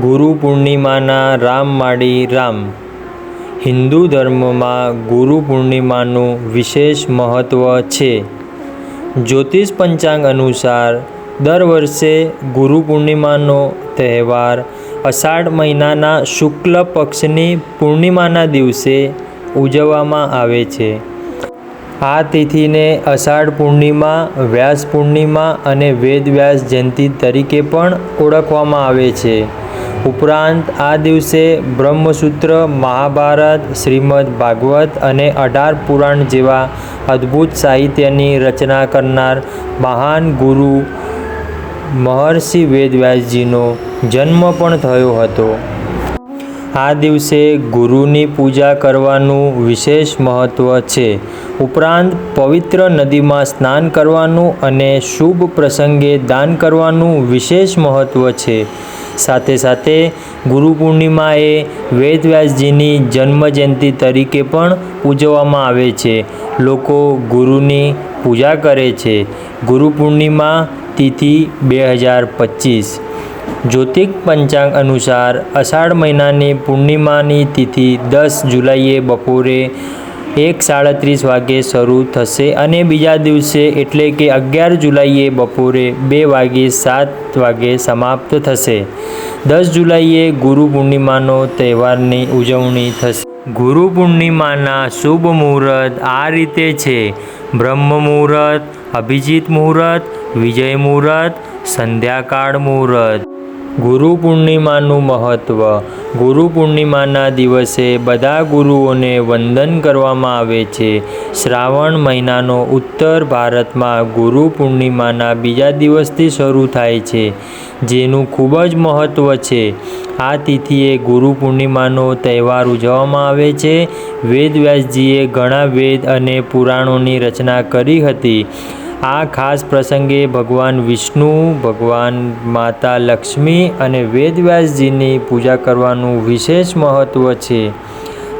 ગુરુ પૂર્ણિમાના રામમાળી રામ. હિન્દુ ધર્મમાં ગુરુ પૂર્ણિમાનું વિશેષ મહત્ત્વ છે. જ્યોતિષ પંચાંગ અનુસાર દર વર્ષે ગુરુ પૂર્ણિમાનો તહેવાર અષાઢ મહિનાના શુક્લ પક્ષની પૂર્ણિમાના દિવસે ઉજવવામાં આવે છે. આ તિથિને અષાઢ પૂર્ણિમા, વ્યાસ પૂર્ણિમા અને વેદ વ્યાસ જયંતિ તરીકે પણ ઓળખવામાં આવે છે. ઉપરાંત આ દિવસે બ્રહ્મસૂત્ર, મહાભારત, શ્રીમદ ભાગવત અને અઢાર પુરાણ જેવા અદ્ભુત સાહિત્યની રચના કરનાર મહાન ગુરુ મહર્ષિ વેદવ્યાસજીનો જન્મ પણ થયો હતો. આ દિવસે ગુરુની પૂજા કરવાનું વિશેષ મહત્ત્વ છે. ઉપરાંત પવિત્ર નદીમાં સ્નાન કરવાનું અને શુભ પ્રસંગે દાન કરવાનું વિશેષ મહત્ત્વ છે. સાથે સાથે ગુરુ પૂર્ણિમા એ વેદવ્યાસજીની જન્મજયંતિ તરીકે પણ ઉજવવામાં આવે છે. લોકો ગુરુની પૂજા કરે છે. ગુરુ પૂર્ણિમા તિથિ બે હજાર પચીસ. જ્યોતિક પંચાંગ અનુસાર અષાઢ મહિનાની પૂર્ણિમાની તિથિ દસ જુલાઈએ બપોરે એક સાડત્રીસ વાગે શરૂ થશે અને બીજા દિવસે એટલે કે અગિયાર જુલાઈએ બપોરે બે વાગે સાત વાગે સમાપ્ત થશે. દસ જુલાઈએ ગુરુ પૂર્ણિમાનો તહેવારની ઉજવણી થશે. ગુરુ પૂર્ણિમાના શુભ મુહૂર્ત આ રીતે છે. બ્રહ્મ મુહૂર્ત, અભિજીત મુહૂર્ત, વિજય મુહૂર્ત, સંધ્યાકાળ મુહૂર્ત. ગુરુ પૂર્ણિમાનું મહત્ત્વ ગુરુ પૂર્ણિમાના દિવસે બધા ગુરુઓને વંદન કરવામાં આવે છે. શ્રાવણ મહિનાનો ઉત્તર ભારતમાં ગુરુ પૂર્ણિમાના બીજા દિવસથી શરૂ થાય છે, જેનું ખૂબ જ મહત્ત્વ છે. આ તિથિએ ગુરુ પૂર્ણિમાનો તહેવાર ઉજવવામાં આવે છે. વેદવ્યાસજીએ ઘણા વેદ અને પુરાણોની રચના કરી હતી. આ ખાસ પ્રસંગે ભગવાન વિષ્ણુ, ભગવાન માતા લક્ષ્મી અને વેદવ્યાસજીની પૂજા કરવાનું વિશેષ મહત્ત્વ છે.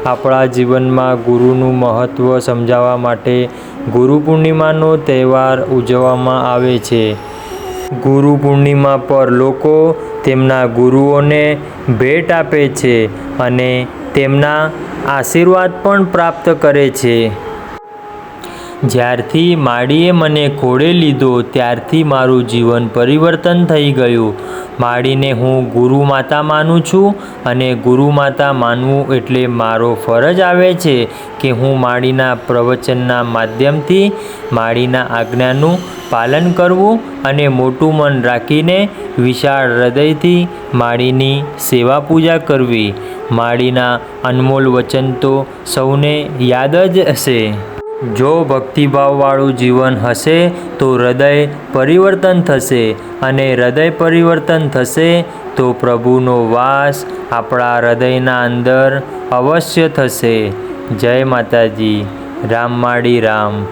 આપણા જીવનમાં ગુરુનું મહત્ત્વ સમજાવવા માટે ગુરુ પૂર્ણિમાનો તહેવાર ઉજવવામાં આવે છે. ગુરુ પૂર્ણિમા પર લોકો તેમના ગુરુઓને ભેટ આપે છે અને તેમના આશીર્વાદ પણ પ્રાપ્ત કરે છે. જ્યારથી માળીએ મને ખોળે લીધો, ત્યારથી મારું જીવન પરિવર્તન થઈ ગયું. માળીને હું ગુરુ માતા માનું છું અને ગુરુ માતા માનવું એટલે મારો ફરજ આવે છે કે હું માળીના પ્રવચનના માધ્યમથી માળીના આજ્ઞાનું પાલન કરવું અને મોટું મન રાખીને વિશાળ હૃદયથી માળીની સેવા પૂજા કરવી. માળીના અનમોલ વચન તો સૌને યાદ જ હશે. જો ભક્તિભાવવાળું જીવન હશે તો હૃદય પરિવર્તન થશે અને હૃદય પરિવર્તન થશે તો પ્રભુનો વાસ આપણા હૃદયના અંદર અવશ્ય થશે. જય માતાજી. રામ માળી રામ.